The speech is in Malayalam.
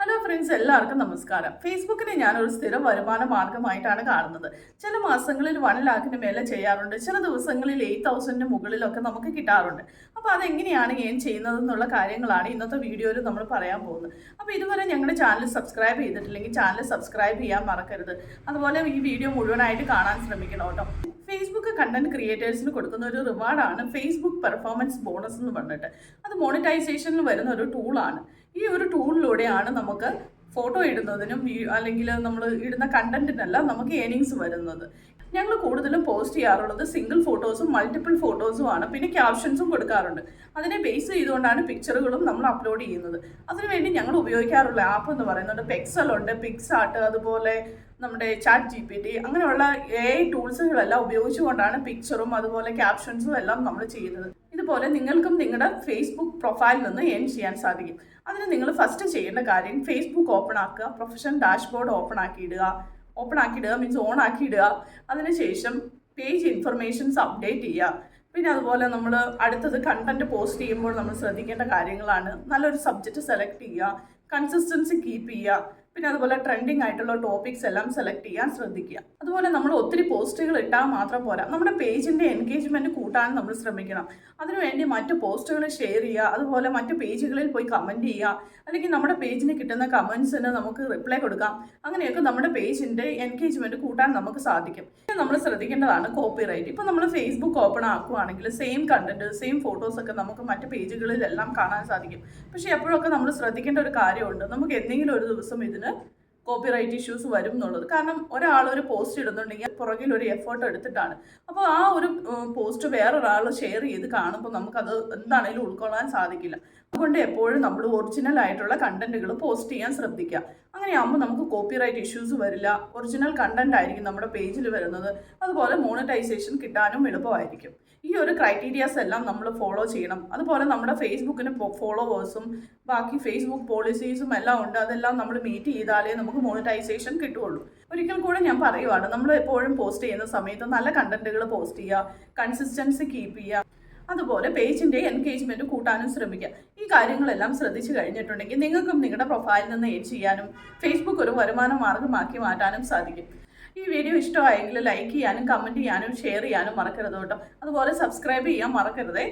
ഹലോ ഫ്രണ്ട്സ് എല്ലാവർക്കും നമസ്കാരം. ഫേസ്ബുക്കിനെ ഒരു സ്ഥിരം വരുമാന മാർഗമായിട്ടാണ് കാണുന്നത്. ചില മാസങ്ങളിൽ വൺ ലാഖിന് മേലെ ചെയ്യാറുണ്ട്. ചില ദിവസങ്ങളിൽ എയ്റ്റ് തൗസൻഡിന് മുകളിലൊക്കെ നമുക്ക് കിട്ടാറുണ്ട്. അപ്പോൾ അതെങ്ങനെയാണ് ഞാൻ ചെയ്യുന്നത് എന്നുള്ള കാര്യങ്ങളാണ് ഇന്നത്തെ വീഡിയോയിൽ നമ്മൾ പറയാൻ പോകുന്നത്. അപ്പോൾ ഇതുവരെ ഞങ്ങളുടെ ചാനൽ സബ്സ്ക്രൈബ് ചെയ്തിട്ടില്ലെങ്കിൽ ചാനൽ സബ്സ്ക്രൈബ് ചെയ്യാൻ മറക്കരുത്. അതുപോലെ ഈ വീഡിയോ മുഴുവനായിട്ട് കാണാൻ ശ്രമിക്കണം കേട്ടോ. ഫേസ്ബുക്ക് കണ്ടന്റ് ക്രിയേറ്റേഴ്സിന് കൊടുക്കുന്ന ഒരു റിവാർഡാണ് ഫേസ്ബുക്ക് പെർഫോമൻസ് ബോണസ് എന്ന് പറഞ്ഞിട്ട്. അത് മോണിറ്റൈസേഷനിൽ വരുന്ന ഒരു ടൂളാണ് ഈ ഒരു ടൂളിലൂടെയാണ് നമുക്ക് ഫോട്ടോ ഇടുന്നതിനും അല്ലെങ്കിൽ നമ്മൾ ഇടുന്ന കണ്ടന്റിനല്ല നമുക്ക് ഏണിങ്സ് വരുന്നത്. ഞങ്ങൾ കൂടുതലും പോസ്റ്റ് ചെയ്യാറുള്ളത് സിംഗിൾ ഫോട്ടോസും മൾട്ടിപ്പിൾ ഫോട്ടോസും ആണ് പിന്നെ ക്യാപ്ഷൻസും കൊടുക്കാറുണ്ട്. അതിനെ ബേസ് ചെയ്തുകൊണ്ടാണ് പിക്ചറുകളും നമ്മൾ അപ്ലോഡ് ചെയ്യുന്നത്. അതിനുവേണ്ടി ഞങ്ങൾ ഉപയോഗിക്കാറുള്ള ആപ്പ് എന്ന് പറയുന്നത് പെക്സൽ ഉണ്ട്. പിക്സാർട്ട് അതുപോലെ നമ്മുടെ ചാറ്റ് ജി പി ടി അങ്ങനെയുള്ള എ ഐ ടൂൾസുകളെല്ലാം ഉപയോഗിച്ചുകൊണ്ടാണ് പിക്ചറും അതുപോലെ ക്യാപ്ഷൻസും എല്ലാം നമ്മൾ ചെയ്യുന്നത്. ഇതുപോലെ നിങ്ങൾക്കും നിങ്ങളുടെ ഫേസ്ബുക്ക് പ്രൊഫൈലിൽ നിന്ന് ഏൺ ചെയ്യാൻ സാധിക്കും. അതിന് നിങ്ങൾ ഫസ്റ്റ് ചെയ്യേണ്ട കാര്യം ഫേസ്ബുക്ക് ഓപ്പൺ ആക്കുക പ്രൊഫഷണൽ ഡാഷ്ബോർഡ് ഓപ്പൺ ആക്കിയിടുക ഓപ്പൺ ആക്കിയിടുക മീൻസ് ഓൺ ആക്കിയിടുക അതിനുശേഷം പേജ് ഇൻഫർമേഷൻസ് അപ്ഡേറ്റ് ചെയ്യുക. പിന്നെ അതുപോലെ നമ്മൾ അടുത്തത് കണ്ടന്റ് പോസ്റ്റ് ചെയ്യുമ്പോൾ നമ്മൾ ശ്രദ്ധിക്കേണ്ട കാര്യങ്ങളാണ്. നല്ലൊരു സബ്ജക്റ്റ് സെലക്ട് ചെയ്യുക. കൺസിസ്റ്റൻസി കീപ്പ് ചെയ്യുക. പിന്നെ അതുപോലെ ട്രെൻഡിങ് ആയിട്ടുള്ള ടോപ്പിക്സ് എല്ലാം സെലക്ട് ചെയ്യാൻ ശ്രദ്ധിക്കുക. അതുപോലെ നമ്മൾ ഒത്തിരി പോസ്റ്റുകൾ ഇട്ടാൽ മാത്രം പോരാ. നമ്മുടെ പേജിന്റെ എൻഗേജ്മെന്റ് കൂട്ടാൻ നമ്മൾ ശ്രമിക്കണം. അതിനുവേണ്ടി മറ്റ് പോസ്റ്റുകൾ ഷെയർ ചെയ്യുക. അതുപോലെ മറ്റ് പേജുകളിൽ പോയി കമന്റ് ചെയ്യുക. അല്ലെങ്കിൽ നമ്മുടെ പേജിന് കിട്ടുന്ന കമന്റ്സിന് നമുക്ക് റിപ്ലൈ കൊടുക്കാം. അങ്ങനെയൊക്കെ നമ്മുടെ പേജിന്റെ എൻഗേജ്മെന്റ് കൂട്ടാൻ നമുക്ക് സാധിക്കും. പിന്നെ നമ്മൾ ശ്രദ്ധിക്കേണ്ടതാണ് കോപ്പി റൈറ്റ് ഇപ്പൊ നമ്മൾ ഫേസ്ബുക്ക് ഓപ്പൺ ആക്കുകയാണെങ്കിൽ സെയിം കണ്ടന്റ് സെയിം ഫോട്ടോസ് ഒക്കെ നമുക്ക് മറ്റ് പേജുകളിലെല്ലാം കാണാൻ സാധിക്കും. പക്ഷേ എപ്പോഴൊക്കെ നമ്മൾ ശ്രദ്ധിക്കേണ്ട ഒരു കാര്യമുണ്ട്. നമുക്ക് എന്തെങ്കിലും ഒരു ദിവസം ഇതിന് 거거든? കോപ്പിറൈറ്റ് ഇഷ്യൂസ് വരും എന്നുള്ളത്. കാരണം ഒരാൾ ഒരു പോസ്റ്റ് ഇടുന്നുണ്ടെങ്കിൽ പുറകിൽ ഒരു എഫേർട്ട് എടുത്തിട്ടാണ്. അപ്പോൾ ആ ഒരു പോസ്റ്റ് വേറൊരാൾ ഷെയർ ചെയ്ത് കാണുമ്പോൾ നമുക്കത് എന്താണെങ്കിലും ഉൾക്കൊള്ളാൻ സാധിക്കില്ല. അതുകൊണ്ട് എപ്പോഴും നമ്മൾ ഒറിജിനൽ ആയിട്ടുള്ള കണ്ടന്റുകൾ പോസ്റ്റ് ചെയ്യാൻ ശ്രദ്ധിക്കുക. അങ്ങനെയാകുമ്പോൾ നമുക്ക് കോപ്പിറൈറ്റ് ഇഷ്യൂസ് വരില്ല. ഒറിജിനൽ കണ്ടന്റ് ആയിരിക്കും നമ്മുടെ പേജിൽ വരുന്നത്. അതുപോലെ മോണിറ്റൈസേഷൻ കിട്ടാനും എളുപ്പമായിരിക്കും. ഈ ഒരു ക്രൈറ്റീരിയാസ് എല്ലാം നമ്മൾ ഫോളോ ചെയ്യണം. അതുപോലെ നമ്മുടെ ഫേസ്ബുക്കിന് ഫോളോവേഴ്സും ബാക്കി ഫേസ്ബുക്ക് പോളിസീസും എല്ലാം ഉണ്ട്. അതെല്ലാം നമ്മൾ മീറ്റ് ചെയ്താലേ നമുക്ക് മോണിറ്റൈസേഷൻ കിട്ടുകയുള്ളൂ. ഒരിക്കൽ കൂടെ ഞാൻ പറയുവാണ് നമ്മൾ എപ്പോഴും പോസ്റ്റ് ചെയ്യുന്ന സമയത്ത് നല്ല കണ്ടന്റുകൾ പോസ്റ്റ് ചെയ്യുക കൺസിസ്റ്റൻസി കീപ്പ് ചെയ്യുക അതുപോലെ പേജിന്റെ എൻഗേജ്മെന്റ് കൂട്ടാനും ശ്രമിക്കുക. ഈ കാര്യങ്ങളെല്ലാം ശ്രദ്ധിച്ചു കഴിഞ്ഞിട്ടുണ്ടെങ്കിൽ നിങ്ങൾക്കും നിങ്ങളുടെ പ്രൊഫൈലിൽ നിന്ന് ഏഡ് ചെയ്യാനും ഫേസ്ബുക്ക് ഒരു വരുമാന മാർഗമാക്കി മാറ്റാനും സാധിക്കും. ഈ വീഡിയോ ഇഷ്ടമായെങ്കിൽ ലൈക്ക് ചെയ്യാനും കമന്റ് ചെയ്യാനും ഷെയർ ചെയ്യാനും മറക്കരുത് കേട്ടോ. അതുപോലെ സബ്സ്ക്രൈബ് ചെയ്യാൻ മറക്കരുതേ.